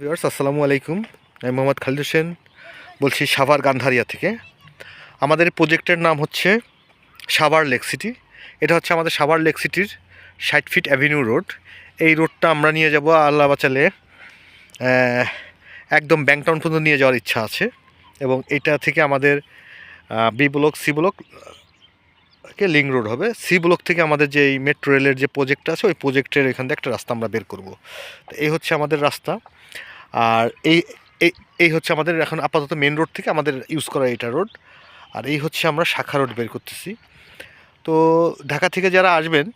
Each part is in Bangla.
ভিউয়ার্স, আসসালামু আলাইকুম। আমি মোহাম্মদ খালিদ হোসেন, বলছি সাভার গান্ধারিয়া থেকে। আমাদের প্রজেক্টের নাম হচ্ছে সাভার লেক সিটি। এটা হচ্ছে আমাদের সাভার লেক সিটির ষাট ফিট অ্যাভিনিউ রোড। এই রোডটা আমরা নিয়ে যাব আল্লাহ বাচালে একদম ব্যাংটাউন পর্যন্ত নিয়ে যাওয়ার ইচ্ছা আছে। এবং এটা থেকে আমাদের বি ব্লক, সি ব্লক কে লিঙ্ক রোড হবে। সি ব্লক থেকে আমাদের যে এই মেট্রো রেলের যে প্রজেক্ট আছে, ওই প্রজেক্টের এখান থেকে একটা রাস্তা আমরা বের করব। তো এই হচ্ছে আমাদের রাস্তা। আর এই এই হচ্ছে আমাদের এখন আপাতত মেন রোড থেকে আমাদের ইউজ করা এটা রোড আর এই হচ্ছে আমরা শাখা রোড বের করতেছি। তো ঢাকা থেকে যারা আসবেন,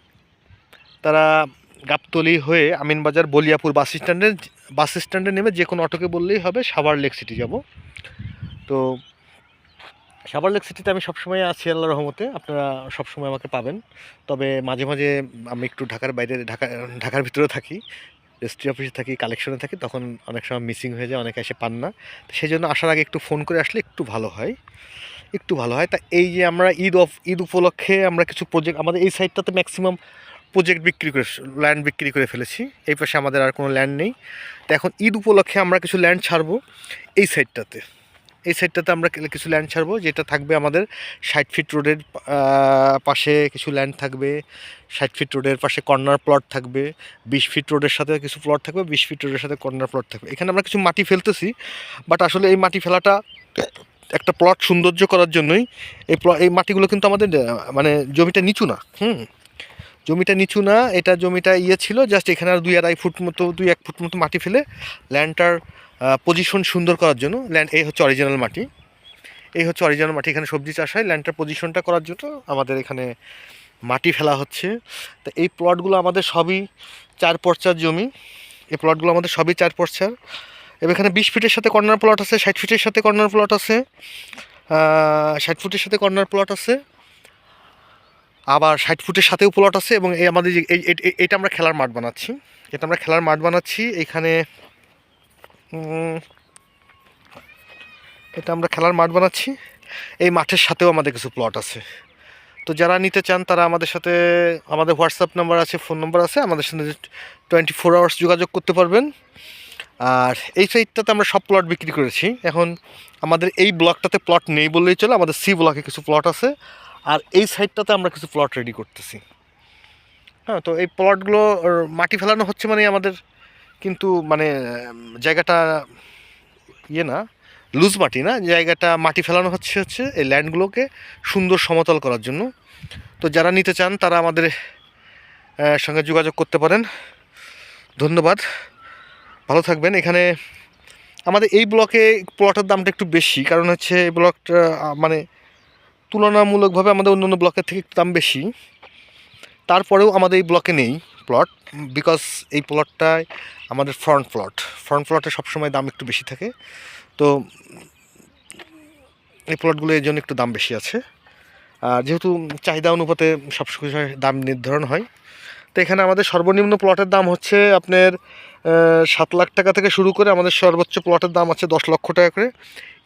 তারা গাবতলি হয়ে আমিনবাজার বলিয়াপুর বাস স্ট্যান্ডে বাস স্ট্যান্ডে নেমে যে কোনো অটোকে বললেই হবে, সাভার লেক সিটি যাব। তো সাভার লেক সিটিতে আমি সবসময় আছি আল্লাহ রহমতে। আপনারা সবসময় আমাকে পাবেন। তবে মাঝে মাঝে আমি একটু ঢাকার বাইরে, ঢাকা, ঢাকার ভিতরে থাকি, রেজিস্ট্রি অফিসে থাকি, কালেকশনে থাকি, তখন অনেক সময় মিসিং হয়ে যায়, অনেকে এসে পান না। সেই জন্য আসার আগে একটু ফোন করে আসলে একটু ভালো হয়। একটু ভালো হয়। তা এই যে আমরা ঈদ অফ, ঈদ উপলক্ষে আমরা কিছু প্রজেক্ট আমাদের এই সাইডটাতে ম্যাক্সিমাম প্রজেক্ট বিক্রি করে ল্যান্ড বিক্রি করে ফেলেছি। এই পাশে আমাদের আর কোনো ল্যান্ড নেই। তো এখন ঈদ উপলক্ষে আমরা কিছু ল্যান্ড ছাড়বো এই সাইডটাতে এই সাইডটাতে আমরা কিছু ল্যান্ড ছাড়বো, যেটা থাকবে আমাদের ষাট ফিট রোডের পাশে কিছু ল্যান্ড থাকবে, ষাট ফিট রোডের পাশে কর্নার প্লট থাকবে, বিশ ফিট রোডের সাথে কিছু প্লট থাকবে, বিশ ফিট রোডের সাথে কর্নার প্লট থাকবে। এখানে আমরা কিছু মাটি ফেলতেছি বাট আসলে এই মাটি ফেলাটা একটা প্লট সৌন্দর্য করার জন্যই এই এই মাটিগুলো কিন্তু আমাদের মানে জমিটা নিচু না, হুম? জমিটা নিচু না, এটা জমিটা ইয়ে ছিল জাস্ট এখানে আর দুই আড়াই ফুট মতো, দুই এক ফুট মতো মাটি ফেলে ল্যান্ডটার পজিশন সুন্দর করার জন্য ল্যান্ড এই হচ্ছে অরিজিনাল মাটি। এই হচ্ছে অরিজিনাল মাটি, এখানে সবজি চাষ হয় ল্যান্ডটার পজিশনটা করার জন্য আমাদের এখানে মাটি ফেলা হচ্ছে। তো এই প্লটগুলো আমাদের সবই চার পর্চার জমি। এই প্লটগুলো আমাদের সবই চার পর্চার। এবার এখানে বিশ ফিটের সাথে কর্নার প্লট আছে, ষাট ফিটের সাথে কর্নার প্লট আছে ষাট ফুটের সাথে কর্নার প্লট আছে। আবার ষাট ফুটের সাথেও প্লট আছে এবং এই আমাদের যে এটা আমরা খেলার মাঠ বানাচ্ছি। এটা আমরা খেলার মাঠ বানাচ্ছি। এখানে এটা আমরা খেলার মাঠ বানাচ্ছি। এই মাঠের সাথেও আমাদের কিছু প্লট আছে। তো যারা নিতে চান, তারা আমাদের সাথে, আমাদের হোয়াটসঅ্যাপ নাম্বার আছে, ফোন নাম্বার আছে। আমাদের সাথে টোয়েন্টি ফোর আওয়ার্স যোগাযোগ করতে পারবেন। আর এই সাইডটাতে আমরা সব প্লট বিক্রি করেছি। এখন আমাদের এই ব্লকটাতে প্লট নেই বললেই চলে। আমাদের সি ব্লকে কিছু প্লট আছে। আর এই সাইডটাতে আমরা কিছু প্লট রেডি করতেছি। হ্যাঁ তো এই প্লটগুলো মাটি ফেলানো হচ্ছে মানে আমাদের কিন্তু মানে জায়গাটা ইয়ে না লুজ মাটি না, জায়গাটা মাটি ফেলানো হচ্ছে হচ্ছে এই ল্যান্ডগুলোকে সুন্দর সমতল করার জন্য। তো যারা নিতে চান, তারা আমাদের সঙ্গে যোগাযোগ করতে পারেন। ধন্যবাদ। ভালো থাকবেন। এখানে আমাদের এই ব্লকে প্লটের দামটা একটু বেশি, কারণ হচ্ছে এই ব্লকটা মানে তুলনামূলকভাবে আমাদের অন্য ব্লকের থেকে দাম বেশি। তারপরেও আমাদের এই ব্লকে নেই প্লট বিকজ এই প্লটটায় আমাদের ফ্রন্ট প্লট ফ্রন্ট প্লটে সবসময় দাম একটু বেশি থাকে। তো এই প্লটগুলো এর জন্য একটু দাম বেশি আছে। আর যেহেতু চাহিদা অনুপাতে সব দাম নির্ধারণ হয় তো এখানে আমাদের সর্বনিম্ন প্লটের দাম হচ্ছে আপনার সাত লাখ টাকা থেকে শুরু করে আমাদের সর্বোচ্চ প্লটের দাম আছে দশ লক্ষ টাকা করে।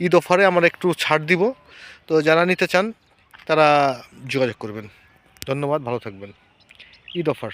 ঈদ অফারে আমরা একটু ছাড় দিব। তো যারা নিতে চান, তারা যোগাযোগ করবেন। ধন্যবাদ, ভালো থাকবেন। ঈদ অফার